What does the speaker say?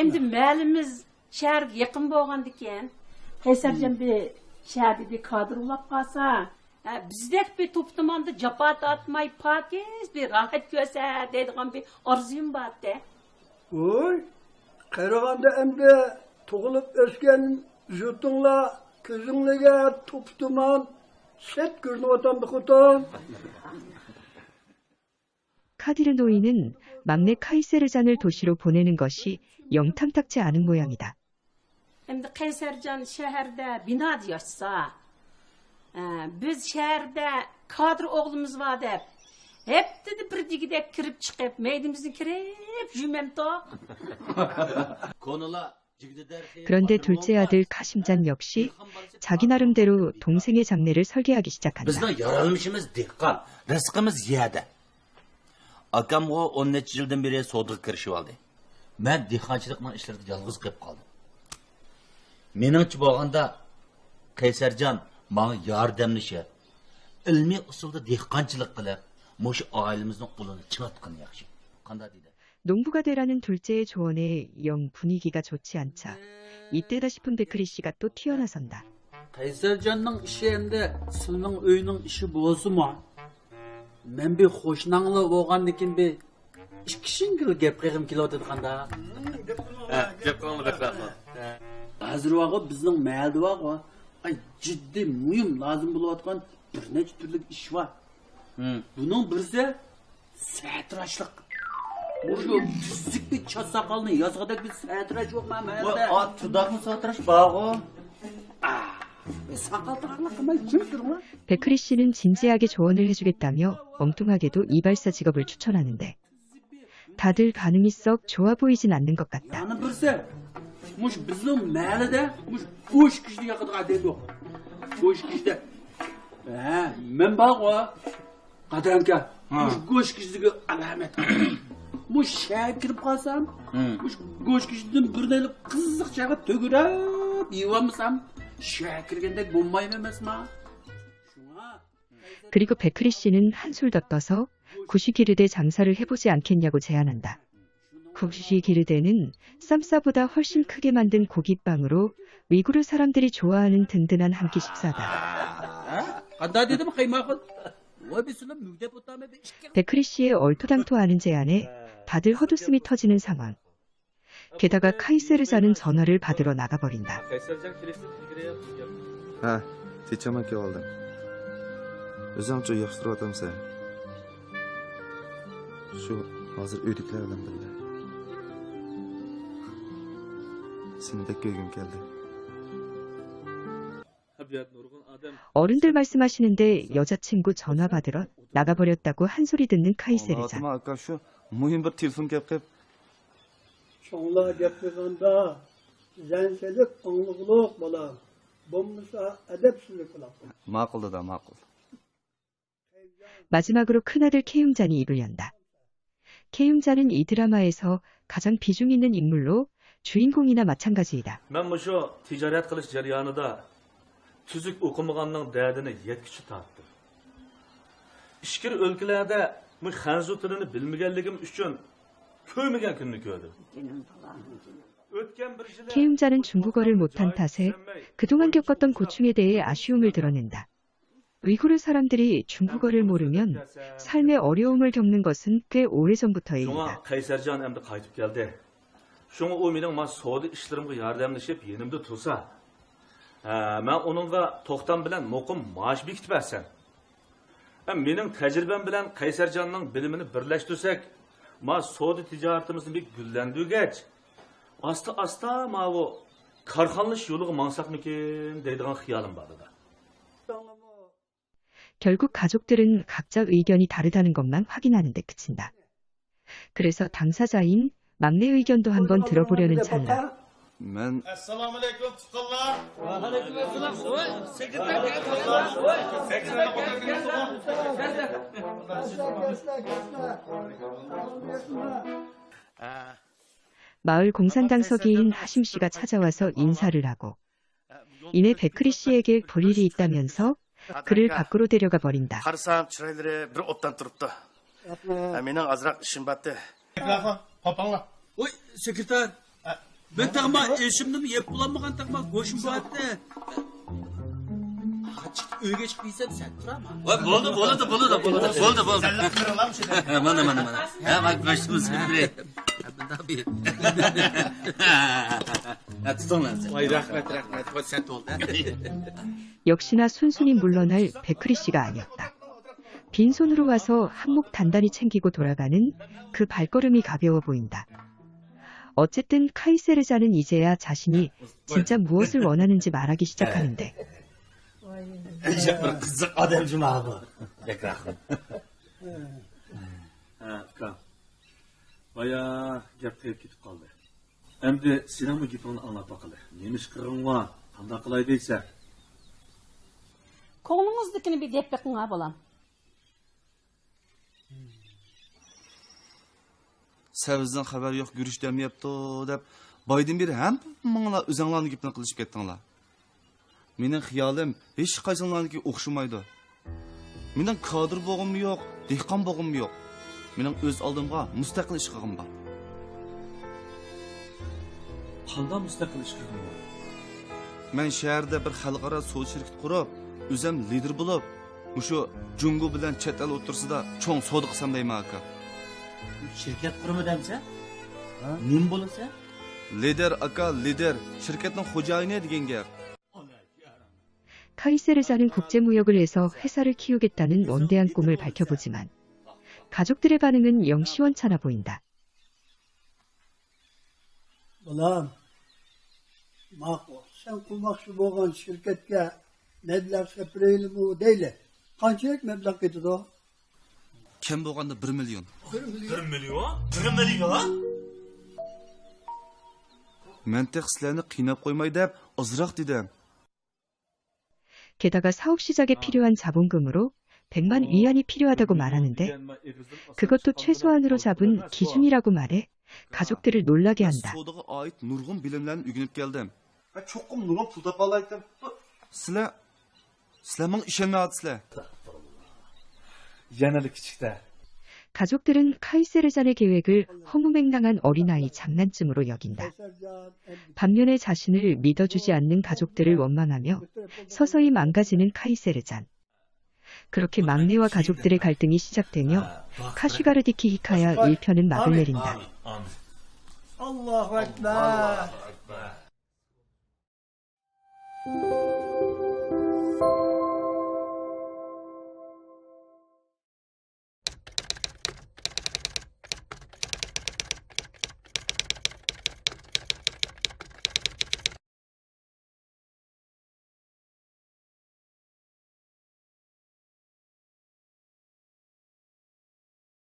endi məlimiz şəhərə yaxın bolğandikan Qaysarjan bir şəhərdə bir kadr ulab qalsa, ha, bizdek bir to'ptamanda jafo tortmay pokiz bir rohat ko'rsa deydigan bir orzum borda. Oy, qaraganda endi tug'ilib o'sgan yurtinglar ko'zinglarga to'ptuman set ko'rinyotandi xotin. 카디르노이는 막내 카이세르잔을 도시로 보내는 것이 영 탐탁지 않은 모양이다. Biz bir. 그런데 둘째 아들 카심잔 역시 자기 나름대로 동생의 장례를 설계하기 시작한다. Bizning yaralmishimiz dehqon, rizqimiz yerda. Akam o 10 necha yildan beri savdoga oldi. Men dehqonchilikning ishlarida yolg'iz qolib qoldim. Meningcha bo'lganda Qaysarjon menga yordamlasha, ilmiy usulda dehqonchilik qilib, mush oilamizning qo'lini chivatgan yaxshi. Qanday deydi? 농부가 되라는 둘째의 조언에 영 분위기가 좋지 않자 이때다 싶은 베크리 씨가 또 튀어나선다. qaysarjonning ishi endi sizning uyning ishi bo'lsimi men bir qo'shnangli bo'lgandan keyin bir ikki shingil gap qilgim Gap qilma, gap hozir vaqt bizning mahalda vaqt ay jiddiy muhim lozim bo'layotgan bir necha turli ish bor buning birisi satrashlik shu tuzlik bir chot soqolni yozg'idek bir Ot tudaqni sotrash bog'u. soqol taqliq qilmay kim turma 베크리 씨는 진지하게 조언을 해주겠다며 엉뚱하게도 이발사 직업을 추천하는데 다들 반응이 썩 좋아 보이진 않는 것 같다. 그리고 베크리 씨는 한술 더 떠서 구시기르대 장사를 해보지 않겠냐고 제안한다. 구시기르대는 쌈싸보다 훨씬 크게 만든 고깃빵으로 위구르 사람들이 좋아하는 든든한 한 끼 식사다. 베크리 씨의 얼토당토하는 제안에 다들 헛웃음이 터지는 상황. 게다가 카이세르자는 전화를 받으러 나가버린다. Ha, techaman oldim. O'zimcha yaxshi turyapman. Shu hozir uydagilardan birda. Sendek ko'ygim keldi. 어른들 말씀하시는데 여자친구 전화 받으러 나가버렸다고 한 소리 듣는 카이세르자. Bir telefon. 마지막으로 큰아들 케융잔이 입을 연다. 케융잔은 이 드라마에서 가장 비중 있는 인물로 주인공이나 마찬가지이다. bu hanzu 케융잔은 중국어를 못한 탓에 그동안 겪었던 고충에 대해 아쉬움을 드러낸다. 위구르 사람들이 중국어를 모르면 삶의 어려움을 겪는 것은 꽤 오래전부터의 shunga 일이다. qaysarjon endi qaytib keldi shunga u mening man savdo ishlarimga yordamlashib yenimda tursa ha, man uningga to'xtam bilan muqim maosh bekitib bersan Ha, mening tajribam bilan qaysarjonning bilimini birlashtirsak ma savdo tijoratimizni bir gullandirgach asta asta ma bu korxonlash yo'liga mansaqmikin deydigan xiyolim bor edi 결국 가족들은 각자 의견이 다르다는 것만 확인하는 데 그친다. 그래서 당사자인 막내 의견도 한번 들어보려는 찰나 tutqunlar 마을 공산당 서기인 하심 씨가 찾아와서 인사를 하고 이내 베크리 씨에게 볼 일이 있다면서 그를 밖으로 데려가 버린다. qarasam chiroylari bir obdan turibdi mening ozroq ishim bor popanglar Oy sekreter. Ben takma eşimdim yep bulanmagan takma goşum bu hatta. Uyga chiqib yeysan sen turama. Bo'ldi, bo'ladi, bo'ladi, bo'ladi. Bo'ldi, bo'ldi. Mana mana mana. Ha, mak go'shtimiz bir. Tabii. Voy rahmat, rahmat. Hoş sen oldu. 역시나 순순히 물러날 백크리 씨가 아니었다. 빈손으로 와서 한몫 단단히 챙기고 돌아가는 그 발걸음이 가벼워 보인다. 어쨌든 카이세르자는 이제야 자신이 진짜 무엇을 원하는지 말하기 시작하는데. Ha. Baya gepteyip gidip kaldı. Hem de sinema gitmeyi anlat bakalım. Neymiş kırın var, kanda kılay değilse. Koğlunuzdakini bir deyip bakın ha balam. Səvizdən xəbər yox, görüş deməyəbdi, dəb. Baydın biri həm mənlə özənlərini gipnə qılışıb getdinlər. Mənim xiyalim heç qaysınlarınki oxşumaydı. Mənim kadr boğum yox, dehqan boğum yox. Yo'q. Mening o'z oldimga mustaqil ish qilg'im bor. Qanday mustaqil ish qilg'in? Men shaharda bir xalqaro so'z shirkat qurib, o'zim lider bo'lib, mushu Jungo bilan chet el o'tirsida cho'ng savdo qilsam deyman aka. Shirkat qurimi demsa? Nim bo'lsa? Lider aka, lider, shirkatning xo'jayini degan gap. 카이세르자는 국제무역을 해서 회사를 키우겠다는 원대한 꿈을 밝혀보지만 가족들의 반응은 영 시원찮아 보인다. Sen bo'lganda 1 million. 1 million? 1 million? Men tek sizlarni qiynab qo'ymay deb ozroq dedim. 게다가 사업 시작에 필요한 자본금으로 100만 위안이 필요하다고 말하는데 그것도 최소한으로 잡은 기준이라고 말해 가족들을 놀라게 한다. 가족들은 카이세르잔의 계획을 허무맹랑한 어린아이 장난쯤으로 여긴다. 반면에 자신을 믿어주지 않는 가족들을 원망하며 서서히 망가지는 카이세르잔. 그렇게 막내와 가족들의 갈등이 시작되며 카슈가르디키 히카야 1편은 막을 내린다.